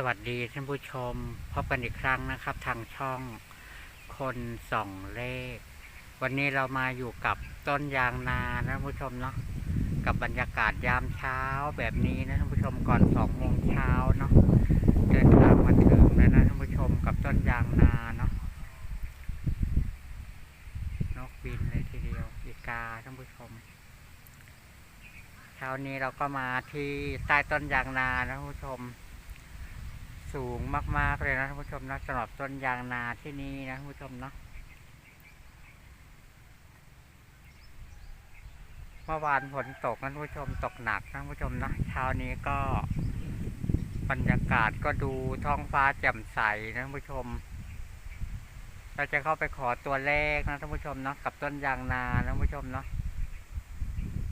สวัสดีท่านผู้ชมพบกันอีกครั้งนะครับ ทางช่องคนส่องเลข วันนี้เรามาอยู่กับต้นยางนานะท่านผู้ชมเนาะกับบรรยากาศยามเช้าแบบนี้นะท่านผู้ชมก่อนสองโมงเช้าเนาะเดินทางมาถึงแล้วนะท่านผู้ชมกับต้นยางนาเนาะนกบินเลยทีเดียวอีกาท่านผู้ชมเช้านี้เราก็มาที่ใต้ต้นยางนานะท่านผู้ชม สูงมาก ๆ เลยนะท่านผู้ชมนะสำหรับต้นยางนาที่นี่นะท่านผู้ชมเนาะเมื่อวานฝนตกนะท่านผู้ชมตกหนักนะท่านผู้ชมนะเช้านี้ก็บรรยากาศก็ดูท้องฟ้าแจ่มใสนะท่านผู้ชม เราจะเข้าไปขอตัวเลขนะท่านผู้ชมเนาะกับต้นยางนานะท่านผู้ชมเนาะ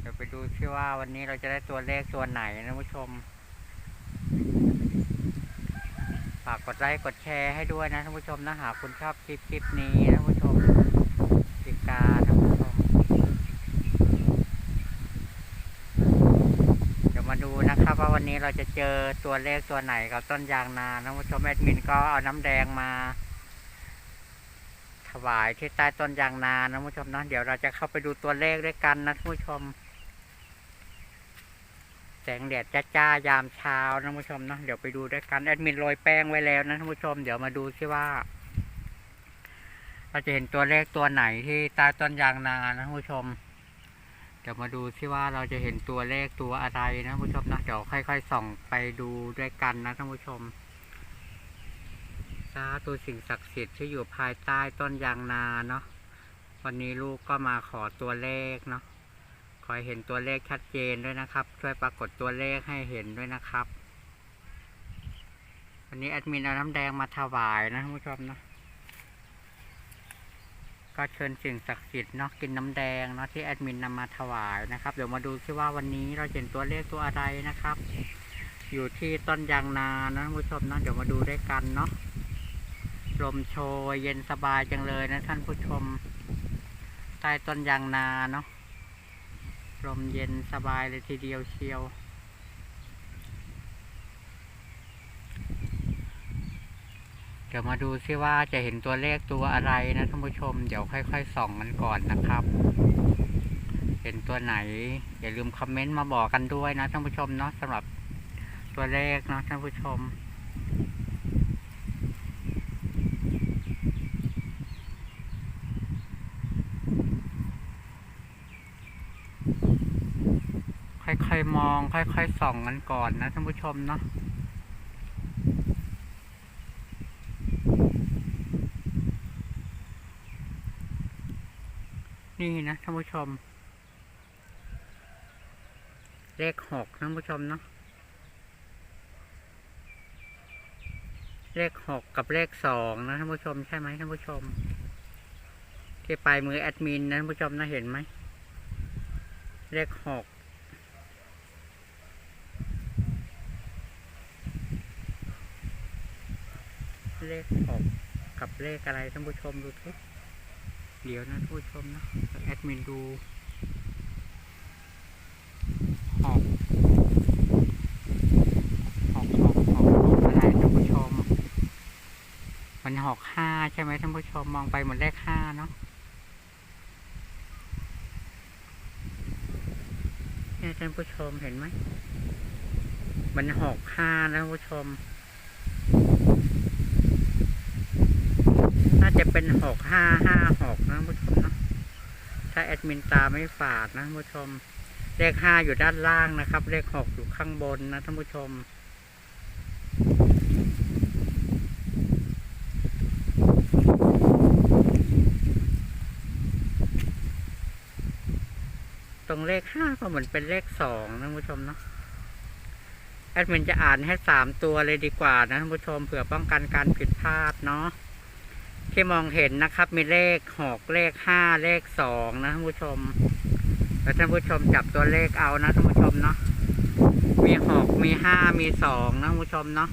เดี๋ยวไปดูซิว่าวันนี้เราจะได้ตัวเลขตัวไหนนะท่านผู้ชม ฝากกดไลค์กดแชร์ให้ด้วยนะท่านผู้ชมนะหากคุณชอบคลิปคลิปนี้นะท่านผู้ชมติกาท่านผู้ชมเดี๋ยวมาดูนะครับว่าวันนี้เราจะเจอตัวเลขตัวไหนกับต้นยางนาท่านผู้ชมแอดมินก็เอาน้ำแดงมา ถวายที่ใต้ต้นยางนานะท่านผู้ชมนะเดี๋ยวเราจะเข้าไปดูตัวเลขด้วยกันนะท่านผู้ชม แสงแดดจ้าๆยามเช้านะท่านผู้ชมเนาะเดี๋ยวไปดูด้วยกันแอดมินโรยแป้งไว้แล้วนะท่านผู้ชมเดี๋ยวมาดูซิว่า เราจะเห็นตัวเลขตัวไหนที่ใต้ต้นยางนานะท่านผู้ชม เดี๋ยวมาดูซิว่าเราจะเห็นตัวเลขตัวอะไรนะท่านผู้ชมนะเดี๋ยวค่อย ๆ ส่องไปดูด้วยกันนะท่านผู้ชมสาธุสิ่งศักดิ์สิทธิ์ที่อยู่ภายใต้ต้นยางนาเนาะวันนี้ลูกก็มาขอตัวเลขเนาะ ขอให้เห็นตัวเลขชัดเจนด้วยนะครับ ช่วยปรากฏตัวเลขให้เห็นด้วยนะครับวันนี้แอดมินเอาน้ำแดงมาถวายนะท่านผู้ชมนะก็เชิญสิ่งศักดิ์สิทธิ์เนาะกินน้ำแดงเนาะที่แอดมินนำมาถวายนะครับ เดี๋ยวมาดูซิว่าวันนี้เราเห็นตัวเลขตัวอะไรนะครับ อยู่ที่ต้นยางนานะท่านผู้ชมนะเดี๋ยวมาดูด้วยกันเนาะลมโชยเย็นสบายจังเลยนะท่านผู้ชม ใต้ต้นยางนาเนาะ ลมเย็นสบายเลยทีเดียวเชียว เดี๋ยวมาดูซิว่าจะเห็นตัวเลขตัวอะไรนะท่านผู้ชม เดี๋ยวค่อยๆส่องกันก่อนนะครับ เห็นตัวไหน อย่าลืมคอมเมนต์มาบอกกันด้วยนะท่านผู้ชมเนาะสำหรับตัวเลขเนาะท่านผู้ชม ค่อยๆมอง ค่อยๆส่องกันก่อนนะท่านผู้ชมเนาะนี่นะท่านผู้ชม เลขหกท่านผู้ชมเนาะเลขหกกับเลขสองนะท่านผู้ชมใช่ไหมท่านผู้ชม ที่ปลายมือแอดมินนะท่านผู้ชมนะเห็นไหมเลขหก เลขหกกับเลขอะไรท่านผู้ชมดูสิเดี๋ยวนะท่านผู้ชมนะแอดมินดูหกหกหกหกหกอะไรท่านผู้ชม มันหกห้าใช่ไหมท่านผู้ชมมองไปเหมือนเลขห้าเนาะเนี่ยท่านผู้ชมเห็นไหมมันหกห้านะท่านผู้ชม น่าจะเป็นหกห้าห้าหกนะผู้ชมเนาะถ้าแอดมินตาไม่ฝาดนะผู้ชม เลขห้าอยู่ด้านล่างนะครับ เลขหกอยู่ข้างบนนะท่านผู้ชมตรงเลขห้าก็เหมือนเป็นเลขสองนะผู้ชมเนาะแอดมินจะอ่านให้สามตัวเลยดีกว่านะท่านผู้ชมเผื่อป้องกันการผิดพลาดเนาะ ที่มองเห็นนะครับ มีเลขหกเลขห้าเลขสองนะท่านผู้ชมแล้วท่านผู้ชมจับตัวเลขเอานะท่านผู้ชมเนาะมีหกมีห้ามีสองนะท่านผู้ชมเนาะ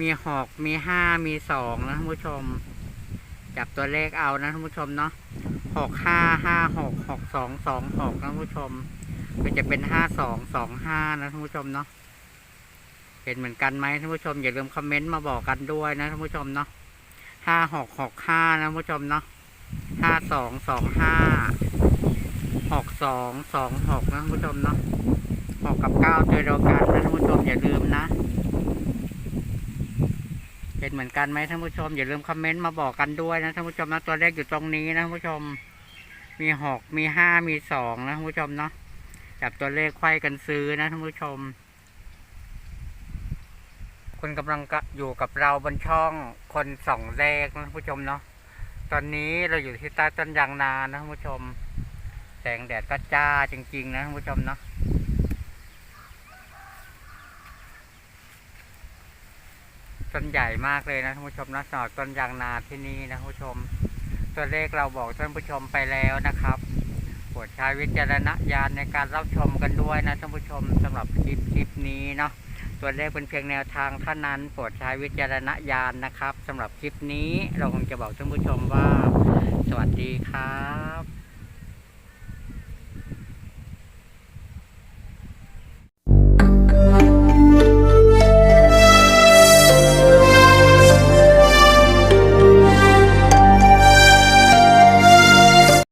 มีหกมีห้ามีสองนะท่านผู้ชม จับตัวเลขเอานะท่านผู้ชมเนาะหกห้าห้าหกหกสองสองหกนะท่านผู้ชมก็จะเป็นห้าสองสองห้านะท่านผู้ชมเนาะเห็นเหมือนกันไหมท่านผู้ชมอย่าลืมคอมเมนต์มาบอกกันด้วยนะท่านผู้ชมเนาะ ห้าหกหกห้านะผู้ชมเนาะห้าสองสองห้าหกสองสองหกนะผู้ชมเนาะหกกับเก้าตัวเดียวกันนะท่านผู้ชมอย่าลืมนะเห็นเหมือนกันไหมท่านผู้ชม อย่าลืมคอมเมนต์มาบอกกันด้วยนะท่านผู้ชมนะตัวเลขอยู่ตรงนี้นะท่านผู้ชม มีหกมีห้ามีสองนะท่านผู้ชมเนาะจับตัวเลขไขว้กันซื้อนะท่านผู้ชม คุณกำลังกะอยู่กับเราบนช่องคนสองเลขนะท่านผู้ชมเนาะตอนนี้เราอยู่ที่ใต้ต้นยางนานะท่านผู้ชม แสงแดดก็จ้าจริง ๆ นะท่านผู้ชมเนาะต้นใหญ่มากเลยนะท่านผู้ชมนะสำหรับต้นยางนาที่นี่นะท่านผู้ชม ตัวเลขเราบอกท่านผู้ชมไปแล้วนะครับ ปรดใช้วิจารณญาณในการรับชมกันด้วยนะท่านผู้ชมสำหรับคลิปคลิปนี้เนาะตัวเลขเป็นเพียงแนวทางเท่านั้นโปรดใช้วิจารณญาณนะครับสำหรับคลิปนี้เราคงจะบอกท่านผู้ชมว่า สวัสดีครับ